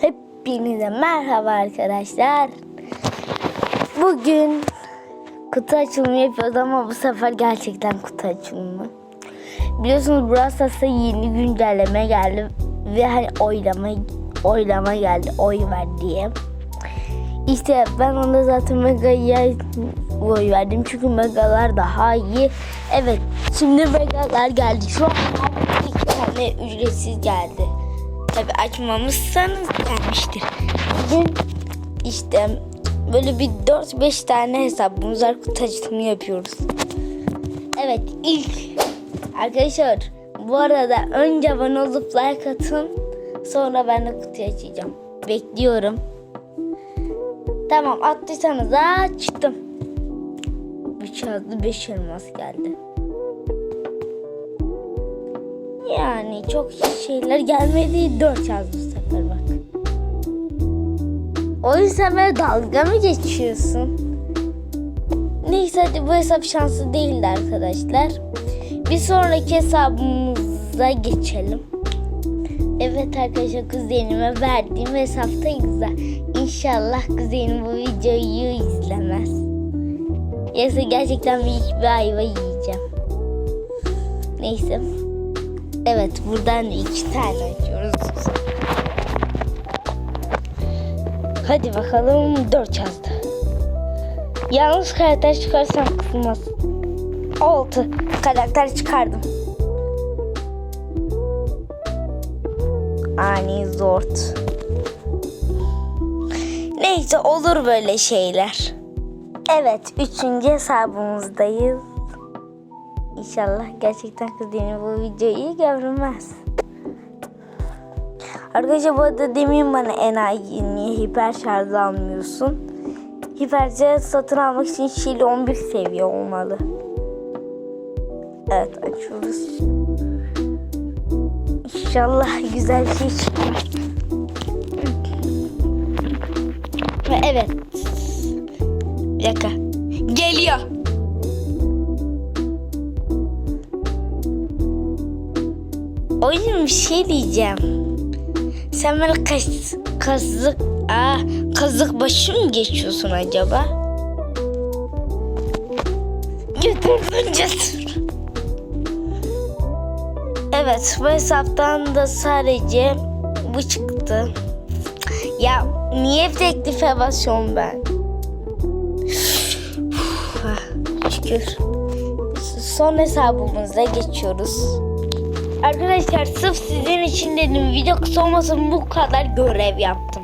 Hepinize merhaba arkadaşlar. Bugün kutu açılımı yapıyoruz ama bu sefer gerçekten kutu açılımı. Biliyorsunuz Brawl Stars'a yeni güncelleme geldi ve hani oylama oylama geldi oy ver diye. İşte ben onda zaten Mega'ya oy verdim çünkü Megalar daha iyi. Evet şimdi Megalar geldi. Şu an iki tane ücretsiz geldi. Tabi açmamışsanız gelmiştir. Bugün işte böyle bir 4-5 tane hesabımız var kutu açılımı yapıyoruz. Evet ilk arkadaşlar bu arada önce abone olup like atın. Sonra ben de kutuyu açacağım. Bekliyorum. Tamam attıysanız açtım. 3 yazdı 5 elmas geldi. Yani çok şeyler gelmedi 4 yazdı bu sefer bak. O yüzden böyle dalga mı geçiyorsun? Neyse hadi bu hesap şanslı değildi arkadaşlar. Bir sonraki hesabımıza geçelim. Evet arkadaşlar kuzenime verdiğim hesapta güzel. İnşallah kuzenim bu videoyu izlemez. Yoksa gerçekten büyük bir ayva yiyeceğim. Neyse. Evet buradan iki tane açıyoruz. Hadi bakalım dört yazdı. Yalnız karakter çıkarsam kısılmaz. Altı karakter çıkardım. Ani zort. Neyse olur böyle şeyler. Evet üçüncü hesabımızdayız. İnşallah gerçekten kuzenim bu videoyu görmez. Arkadaşlar bu arada demin bana enayi niye hiper şarj almıyorsun? Hiper şarj satın almak için Şili 11 seviye olmalı. Evet açıyoruz. İnşallah güzel bir şey çıkar. Ve evet. Bir dakika. Geliyor. Oyun bir şey diyeceğim. Sen böyle kas, kazık, aa, kazık başı mı geçiyorsun acaba? Götürdün cesur. Evet bu hesaptan da sadece bu çıktı. Ya niye teklife basıyorum ben? Ah, Şükür. Son hesabımıza geçiyoruz. Arkadaşlar sırf sizin için dedim video kısa olmasın bu kadar görev yaptım.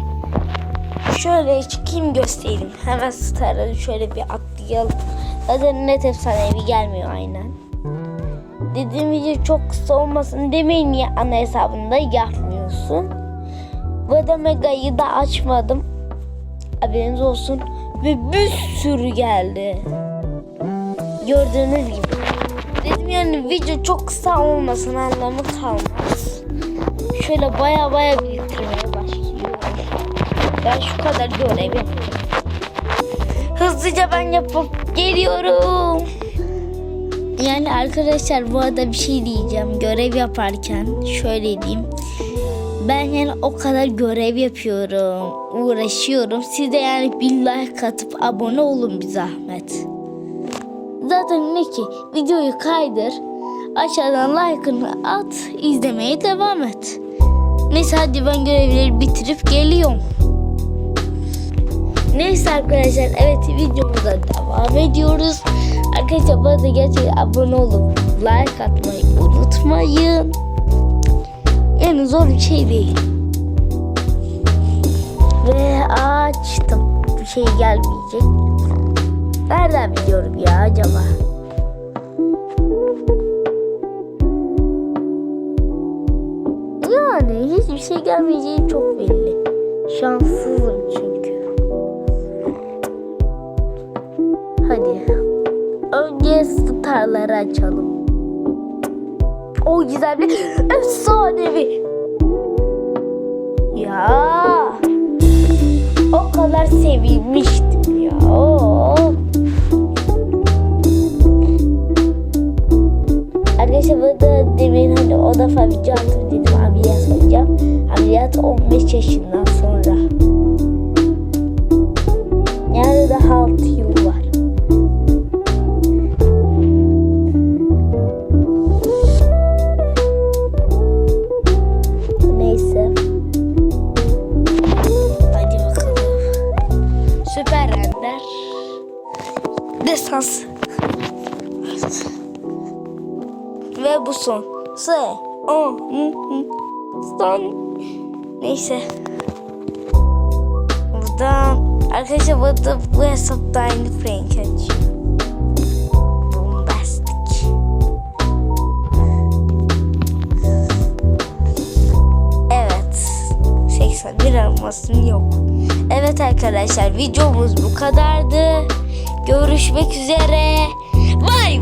Şöyle çıkayım göstereyim. Hemen starları şöyle bir atlayalım. Zaten net efsanevi gelmiyor aynen. Dediğim video çok kısa olmasın demeyin niye ana hesabında yapmıyorsun. Bu da Mega'yı da açmadım. Haberiniz olsun. Ve bir sürü geldi. Gördüğünüz gibi. Dedim yani video çok kısa olmasın anlamı kalmaz. Şöyle baya baya biriktirmeye başlıyorum. Ben şu kadar görev yapıyorum. Hızlıca ben yapıp geliyorum. Yani arkadaşlar bu arada bir şey diyeceğim. Görev yaparken şöyle diyeyim. Ben yani o kadar görev yapıyorum, uğraşıyorum. Siz de yani bir like atıp abone olun bir zahmet. Zaten ne ki videoyu kaydır, aşağıdan like'ını at, izlemeye devam et. Neyse hadi ben görevleri bitirip geliyorum. Neyse arkadaşlar evet videomuza devam ediyoruz. Arkadaşlar bu arada gerçekten abone olup like atmayı unutmayın. Yani zor bir şey değil. Ve açtım. Bir şey gelmeyecek. Nereden biliyorum ya acaba? Yani hiçbir şey gelmeyeceği çok belli. Şanssızım çünkü. Hadi. Önce starları açalım. O güzel bir efsanevi. Ya. O kadar sevilmiştim ya. Oo. Arkadaşlar bu da demin hani o defa video attım dedim abiye soracağım. Ameliyat 15 yaşından sonra. Yani daha 6 yıl var. Neyse. Hadi bakalım. Süper render. Desans. Ve bu son. S. O. Hı, hı. Son. Neyse. Buradan arkadaşlar burada bu hesapta aynı frank açıyor. 81 armasım yok. Evet arkadaşlar videomuz bu kadardı. Görüşmek üzere. Bye.